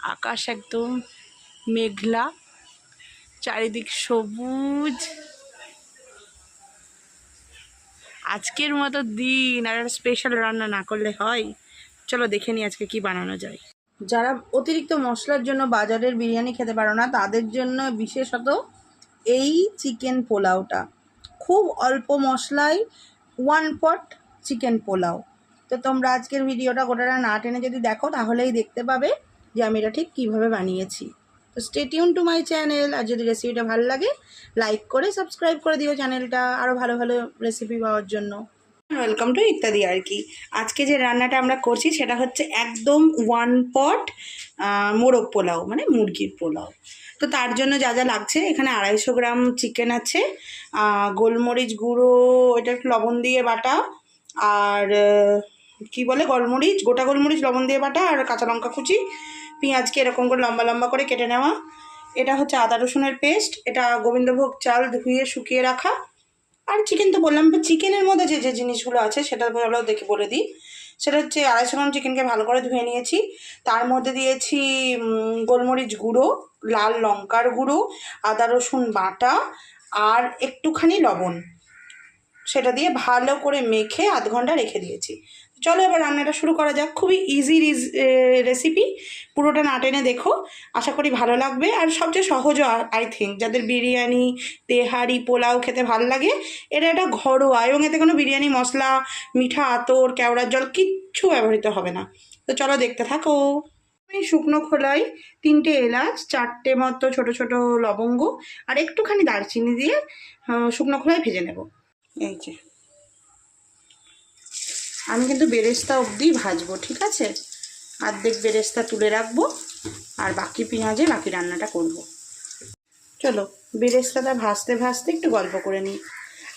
আকাশ একদম মেঘলা, চারিদিক সবুজ। আজকের মতো দিন আর একটা স্পেশাল রান্না না করলে হয়। চলো দেখে নিই আজকে কি বানানো যায়। যারা অতিরিক্ত মশলার জন্য বাজারের বিরিয়ানি খেতে পারো না, তাদের জন্য বিশেষত এই চিকেন পোলাওটা। খুব অল্প মশলায় ওয়ান পট চিকেন পোলাও। তো তোমরা আজকের ভিডিওটা গোটাটা না টেনে যদি দেখো, তাহলেই দেখতে পাবে যে আমি এটা ঠিক কীভাবে বানিয়েছি। তো stay tune to my channel আর যদি রেসিপিটা ভালো লাগে লাইক করে সাবস্ক্রাইব করে দিও চ্যানেলটা আরও ভালো ভালো রেসিপি পাওয়ার জন্য। ওয়েলকাম টু ইত্যাদি আর কি। আজকে যে রান্নাটা আমরা করছি সেটা হচ্ছে একদম ওয়ান পট মোরগ পোলাও মানে মুরগির পোলাও। তো তার জন্য যা যা লাগছে, এখানে আড়াইশো গ্রাম চিকেন আছে গোলমরিচ গুঁড়ো এটা একটু লবণ দিয়ে বাটা, আর কি বলে, গোলমরিচ, গোটা গোলমরিচ, লবণ দিয়ে বাটা আর কাঁচা লঙ্কা কুচি, পেঁয়াজকে এরকম করে লম্বা লম্বা করে কেটে নেওয়া। এটা হচ্ছে আদা রসুনের পেস্ট, এটা গোবিন্দভোগ চাল ধুয়ে শুকিয়ে রাখা। আর চিকেন তো বললাম চিকেনের মধ্যে যে যে জিনিসগুলো আছে সেটা ভালো দেখে বলে দিই। সেটা হচ্ছে আড়াইশো গ্রাম চিকেনকে ভালো করে ধুয়ে নিয়েছি। তার মধ্যে দিয়েছি গোলমরিচ গুঁড়ো, লাল লঙ্কার গুঁড়ো, আদা রসুন বাটা আর একটুখানি লবণ। সেটা দিয়ে ভালো করে মেখে আধ ঘণ্টা রেখে দিয়েছি। চলো এবার রান্নাটা শুরু করা যাক। খুবই ইজি রেসিপি পুরোটা না টেনে দেখো। আশা করি ভালো লাগবে। আর সবচেয়ে সহজও আই থিঙ্ক যাদের বিরিয়ানি, তেহারি, পোলাও খেতে ভালো লাগে এটা একটা ঘরোয়া। এবং এতে কোনো বিরিয়ানি, মশলা, মিঠা, আতর, কেওড়ার জল কিচ্ছু ব্যবহৃত হবে না। তো চলো দেখতে থাকো। আমি শুকনো খোলাই তিনটে এলাচ, চারটে মতো ছোট ছোট লবঙ্গ, আর একটুখানি দারচিনি দিয়ে শুকনো খোলায় ভেজে নেব। এই যে। আমি কিন্তু বেরেস্তা অবধি ভাজবো, ঠিক আছে? অর্ধেক বেরেস্তা তুলে রাখব, আর বাকি পেঁয়াজে বাকি রান্নাটা করব। চলো, বেরেস্তাটা ভাজতে ভাজতে একটু গল্প করে নিই।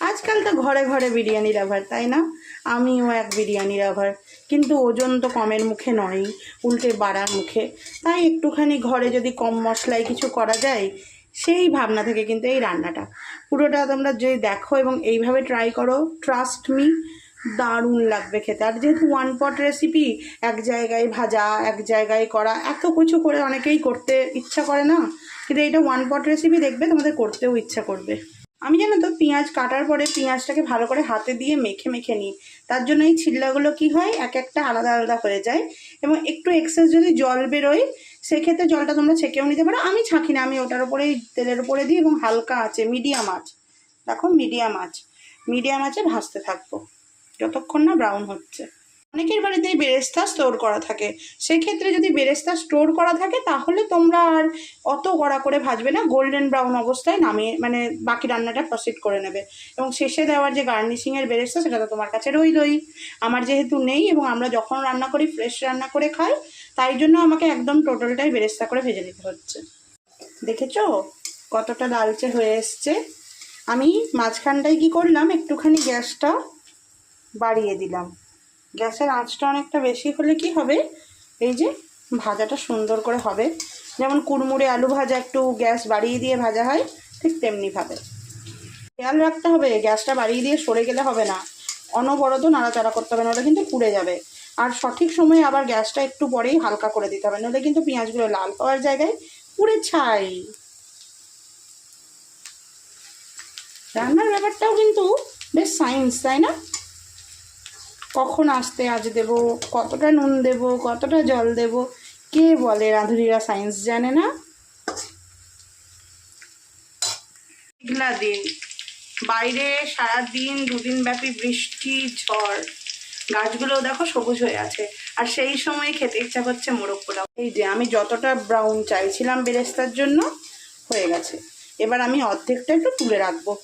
আজকাল তো ঘরে ঘরে বিরিয়ানি লাভার তাই না? আমিও এক বিরিয়ানি লাভার কিন্তু ওজন তো কমের মুখে নয় উল্টে বাড়ার মুখে। তাই একটুখানি ঘরে যদি কম মশলায় কিছু করা যায়, সেই ভাবনা থেকে কিন্তু এই রান্নাটা। পুরোটা তোমরা যদি দেখো এবং এইভাবে ট্রাই করো ট্রাস্ট মি দারুণ লাগবে খেতে। আর যেহেতু ওয়ান পট রেসিপি এক জায়গায় ভাজা, এক জায়গায় করা, এত কিছু করে অনেকেই করতে ইচ্ছা করে না। কিন্তু এইটা ওয়ান পট রেসিপি দেখবে তোমাদের করতেও ইচ্ছা করবে। আমি জানো তো, পেঁয়াজ কাটার পরে পেঁয়াজটাকে ভালো করে হাতে দিয়ে মেখে মেখে নিই। তার জন্য এই ছিল্লাগুলো কি হয়? এক একটা আলাদা আলাদা হয়ে যায়। এবং একটু এক্সেস যদি জল বেরোয়, সেক্ষেত্রে জলটা তোমরা ছেঁকেও নিতে পারো। আমি ছাঁকি না, আমি ওটার উপরেই তেলের উপরে দিই এবং হালকা আছে মিডিয়াম আঁচ। দেখো মিডিয়াম আঁচ। মিডিয়াম আঁচে ভাজতে থাকব। যতক্ষণ না ব্রাউন হচ্ছে। অনেকের বাড়িতেই বেরেস্তা স্টোর করা থাকে। সেক্ষেত্রে যদি বেরেস্তা স্টোর করা থাকে, তাহলে তোমরা আর অত কড়া করে ভাজবে না। গোল্ডেন ব্রাউন অবস্থায় নামিয়ে মানে বাকি রান্নাটা প্রসিড করে নেবে। এবং শেষে দেওয়ার যে গার্নিশিংয়ের বেরেস্তা, সেটা তো তোমার কাছে রইলই। আমার যেহেতু নেই এবং আমরা যখন রান্না করি ফ্রেশ রান্না করে খাই, তাই জন্য আমাকে একদম টোটালটাই বেরেস্তা করে ভেজে নিতে হচ্ছে। দেখেছ? কতটা লালচে হয়ে এসছে। আমি মাঝখানটায় কি করলাম, একটুখানি গ্যাসটা বাড়িয়ে দিলাম। গ্যাসের আঁচটা অনেকটা বেশি হলে কি হবে? এই যে ভাজাটা সুন্দর করে হবে। যেমন কুড়মুড়ে আলু ভাজা একটু গ্যাস বাড়িয়ে দিয়ে ভাজা হয়, ঠিক তেমনিভাবে খেয়াল রাখতে হবে, গ্যাসটা বাড়িয়ে দিয়ে সরে গেলে হবে না। অনবরত নাড়াচাড়া করতে হবে নাহলে কিন্তু পুড়ে যাবে। আর সঠিক সময়ে আবার গ্যাসটা একটু পরেই হালকা করে দিতে হবে নাহলে কিন্তু পেঁয়াজগুলো লাল হওয়ার জায়গায় পুড়ে ছাই। রান্নার ব্যাপারটাও কিন্তু বেশ সায়েন্স তাই না? কখন আসতে আজ দেব? কতটা নুন দেব? কতটা জল দেব? কে বলে? রাঁধুনিরা সায়েন্স জানে না? মেঘলা দিন। বাইরে সারা দিন দুদিন ব্যাপী বৃষ্টি, ঝড়। গাছগুলো দেখো সবুজ হয়ে আছে। আর সেই সময় খেতে ইচ্ছা করছে মোরগ পোলাও এই যে, আমি যতটা ব্রাউন চাইছিলাম বেরেস্তার জন্য, হয়ে গেছে। এবার আমি অর্ধেকটা একটু তুলে রাখব।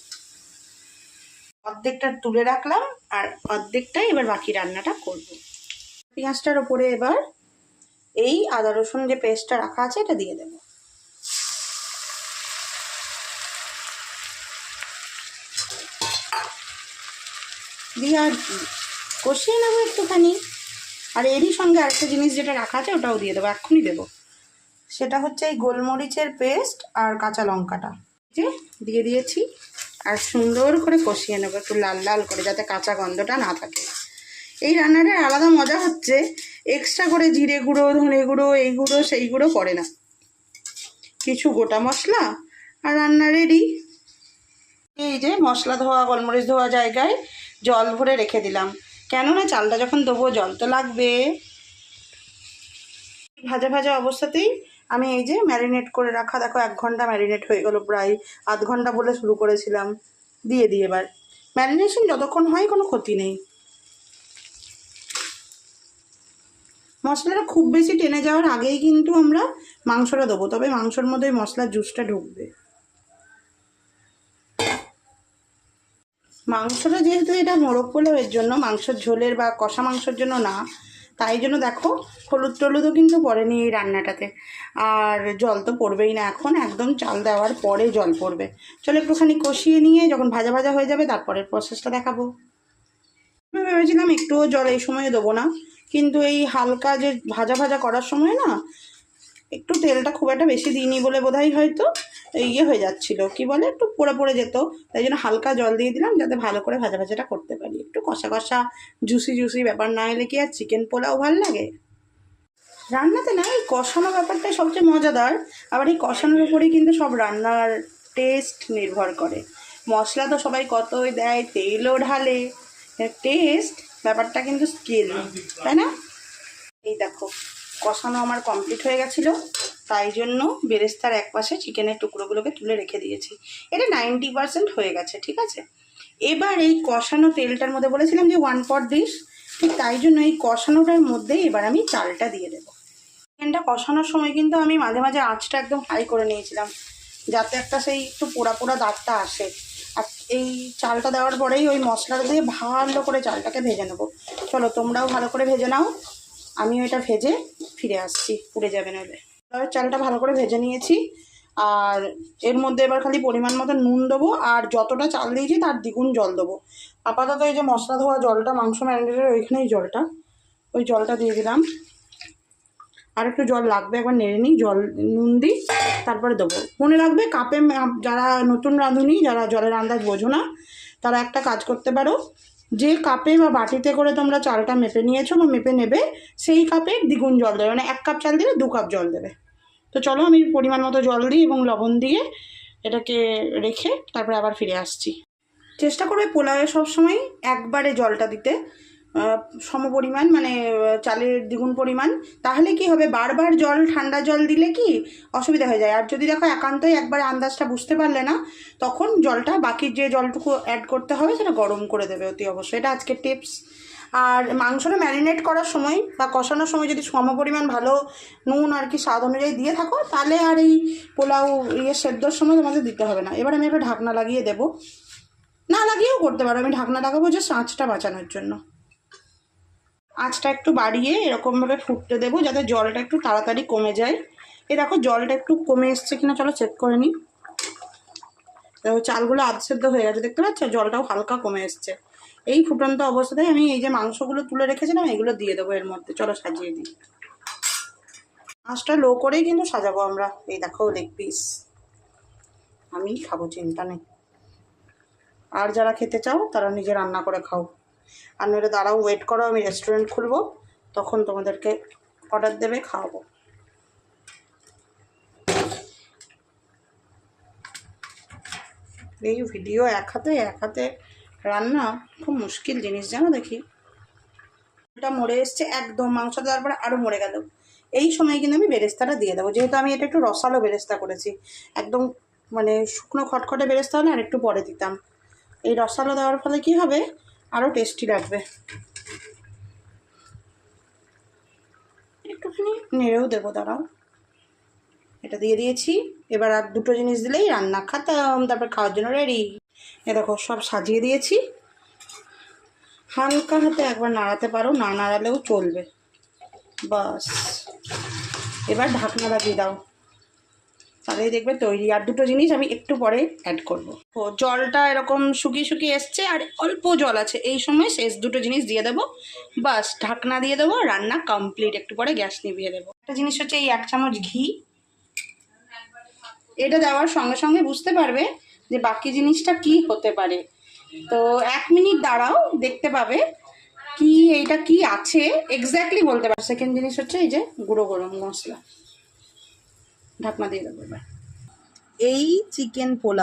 অর্ধেকটা তুলে রাখলাম আর অর্ধেকটাই এবার বাকি রান্নাটা করব। পেঁয়াজটার ওপরে এবার এই আদা রসুন যে পেস্টটা রাখা আছে এটা দিয়ে দেব। দিয়ে আর কষিয়ে নেব একটুখানি। আর এরই সঙ্গে আরেকটা জিনিস যেটা রাখা আছে ওটাও দিয়ে দেবো, এক্ষুনি দেবো। সেটা হচ্ছে এই গোলমরিচের পেস্ট আর কাঁচা লঙ্কাটা। যে দিয়ে দিয়েছি। আর সুন্দর করে কষিয়ে নেব, একটু লাল লাল করে যাতে কাঁচা গন্ধটা না থাকে। এই রান্নাটার আলাদা মজা হচ্ছে এক্সট্রা করে জিরে গুঁড়ো, ধনে গুঁড়ো, এই গুঁড়ো, সেই গুঁড়ো করে না। কিছু গোটা মশলা আর রান্না রেডি এই যে মশলা ধোয়া, গোলমরিচ ধোয়া জায়গায় জল ভরে রেখে দিলাম। কেননা চালটা যখন দেবো জল তো লাগবে। ভাজা ভাজা অবস্থাতেই আমি এই যে ম্যারিনেট করে রাখা, দেখো এক ঘণ্টা ম্যারিনেট হয়ে গেল প্রায়, আধ ঘণ্টা বলে শুরু করেছিলাম। দিয়ে দিই এবার। ম্যারিনেশন যতক্ষণ হয় কোনো ক্ষতি নেই। মশলাটা খুব বেশি টেনে যাওয়ার আগেই কিন্তু আমরা মাংসটা দেবো, তবে মাংসর মধ্যে মশলার জুসটা ঢুকবে। মাংসটা যেহেতু এটা মোরগ পোলাওয়ের জন্য, মাংসের ঝোলের বা কষা মাংসের জন্য না তাই জন্য দেখো হলুদ টলুদও কিন্তু পড়েনি এই রান্নাটাতে। আর জল তো পড়বেই না এখন, একদম চাল দেওয়ার পরে জল পড়বে। চলো একটুখানি কষিয়ে নিয়ে যখন ভাজা ভাজা হয়ে যাবে তারপরের প্রসেসটা দেখাবো। আমি ভেবেছিলাম একটুও জল এই সময়ে দেবো না, কিন্তু এই হালকা যে ভাজা ভাজা করার সময় না, একটু তেলটা খুব একটা বেশি দিইনি বলে বোধহয় হয়তো। ইয়ে হয়ে যাচ্ছিল। কি বলে? একটু পড়ে পড়ে যেত। তাই জন্য হালকা জল দিয়ে দিলাম যাতে ভালো করে ভাজা ভাজাটা করতে পারি। একটু কষা কষা জুসি জুসি ব্যাপার না এলে কি আর চিকেন পোলাও ভালো লাগে? রান্নাতে না, এই কষানো ব্যাপারটাই সবচেয়ে মজাদার। আবার এই কষানোর উপরেই কিন্তু সব রান্নার টেস্ট নির্ভর করে। মশলা তো সবাই কতই দেয়, তেলও ঢালে। টেস্ট ব্যাপারটা কিন্তু স্কিল তাই না? এই দেখো, কষানো আমার কমপ্লিট হয়ে গেছিল। তাই জন্য বেরেস্তার এক পাশে চিকেনের টুকরোগুলোকে তুলে রেখে দিয়েছি। এটা নাইনটি পার্সেন্ট হয়ে গেছে, ঠিক আছে? এবার এই কষানো তেলটার মধ্যে বলেছিলাম যে ওয়ান পট দিস ঠিক তাই জন্য এই কষানোটার মধ্যে এবার আমি চালটা দিয়ে দেবো। চিকেনটা কষানোর সময় কিন্তু আমি মাঝে মাঝে আঁচটা একদম হাই করে নিয়েছিলাম, যাতে একটা সেই একটু পোড়া পোড়া দাঁতটা আসে। আর এই চালটা দেওয়ার পরেই ওই মশলাটা দিয়ে ভালো করে চালটাকে ভেজে নেব। চলো তোমরাও ভালো করে ভেজে নাও, আমিও এটা ভেজে ফিরে আসছি, পুড়ে যাবে নইলে এবার চালটা ভালো করে ভেজে নিয়েছি। আর এর মধ্যে এবার খালি পরিমাণ মতো নুন দেবো, আর যতটা চাল দিয়েছি তার দ্বিগুণ জল দেবো। আপাতত এই যে মশলা ধোয়া জলটা, মাংস ম্যারিনেটের ওইখানেই জলটা, ওই জলটা দিয়ে দিলাম। আর একটু জল লাগবে, একবার নেড়ে নিই, জল, নুন দিই, তারপরে দেবো। মনে রাখবে কাপে যারা নতুন রাঁধুনি, যারা জলের আন্দাজ বোঝো না, তারা একটা কাজ করতে পারো। যে কাপে বা বাটিতে করে তোমরা চালটা মেপে নিয়েছো বা মেপে নেবে, সেই কাপে দ্বিগুণ জল দেবে মানে এক কাপ চাল দিলে দু কাপ জল দেবে। তো চলো আমি পরিমাণ মতো জল দিই এবং লবণ দিয়ে এটাকে রেখে তারপরে আবার ফিরে আসছি। চেষ্টা করবে পোলাওয়ে সবসময় একবারে জলটা দিতে। সম পরিমাণ মানে চালের দ্বিগুণ পরিমাণ। তাহলে কি হবে? বারবার জল, ঠান্ডা জল দিলে কি অসুবিধা হয়ে যায়। আর যদি দেখো একান্তই একবারে আন্দাজটা বুঝতে পারলে না, তখন জলটা বাকি যে জলটুকু অ্যাড করতে হবে সেটা গরম করে দেবে অতি অবশ্যই। এটা আজকের টিপস আর মাংসটা ম্যারিনেট করার সময় বা কষানোর সময় যদি সম পরিমাণ ভালো নুন আর কি স্বাদ অনুযায়ী দিয়ে থাকো, তাহলে আর এই পোলাও ইয়ে সেদ্ধর সময় তোমাদের দিতে হবে না। এবার আমি একটা ঢাকনা লাগিয়ে দেবো। না, লাগিয়েও করতে পারো। আমি ঢাকনা লাগাবো যে আঁচটা বাঁচানোর জন্য। আঁচটা একটু বাড়িয়ে এরকমভাবে ফুটতে দেবো যাতে জলটা একটু তাড়াতাড়ি কমে যায়। এ দেখো, জলটা একটু কমে এসছে কিনা চলো চেক করে নিই। দেখো, চালগুলো আধ সেদ্ধ হয়ে গেছে, দেখতে পাচ্ছ? জলটাও হালকা কমে এসছে। এই ফুটন্ত অবস্থায় আমি এই যে মাংসগুলো তুলে রেখেছিলাম, এগুলো দিয়ে দেবো এর মধ্যে। চলো সাজিয়ে দিই। মাছটা লো করেই কিন্তু সাজাবো আমরা। এই দেখো লেগ পিস আমি খাব চিন্তা নেই। আর যারা খেতে চাও, তারা নিজে রান্না করে খাও। আর নইলে দাঁড়াও ওয়েট করো, আমি রেস্টুরেন্ট খুলবো। তখন তোমাদেরকে অর্ডার দেবে, খাওয়াবো। এই ভিডিও এক হাতে এক হাতে রান্না খুব মুশকিল জিনিস, জানো দেখি। এটা মরে এসছে একদম, মাংস দেওয়ার পরে আরও মরে গেল। এই সময় কিন্তু আমি বেরেস্তাটা দিয়ে দেবো, যেহেতু আমি এটা একটু রসালো বেরেস্তা করেছি। একদম মানে শুকনো খটখটে বেরেস্তা হলে আর একটু পরে দিতাম। এই রসালো দেওয়ার ফলে কি হবে? আরও টেস্টি লাগবে। একটুখানি নেড়েও দেবো, দাঁড়াও। এটা দিয়ে দিয়েছি। এবার আর দুটো জিনিস দিলেই রান্না, খাতাম, তারপর খাওয়ার জন্য রেডি এ দেখো, সব সাজিয়ে দিয়েছি। হালকা হাতে একবার নাড়াতে পারো, না নাড়ালেও চলবে। বাস। এবার ঢাকনা লাগিয়ে দাও। তাহলেই দেখবে তৈরি। আর দুটো জিনিস আমি একটু পরে অ্যাড করব। ও জলটা এরকম শুকিয়ে শুকিয়ে এসছে, আর অল্প জল আছে। এই সময় শেষ দুটো জিনিস দিয়ে দেবো। বাস, ঢাকনা দিয়ে দেবো, রান্না কমপ্লিট একটু পরে গ্যাস নিভিয়ে দেবো। একটা জিনিস হচ্ছে এই এক চামচ ঘি। এটা দেওয়ার সঙ্গে সঙ্গে বুঝতে পারবে যে বাকি জিনিসটা কি হতে পারে। তো এক মিনিট দাঁড়াও, দেখতে পাবে কি এইটা কি আছে। এক্স্যাক্টলি বলতে পারবে সেকেন্ড জিনিস হচ্ছে এই যে গুঁড়ো গরম মশলা। ঢাকনা দিয়ে দেবো এবার। এই চিকেন পোলাও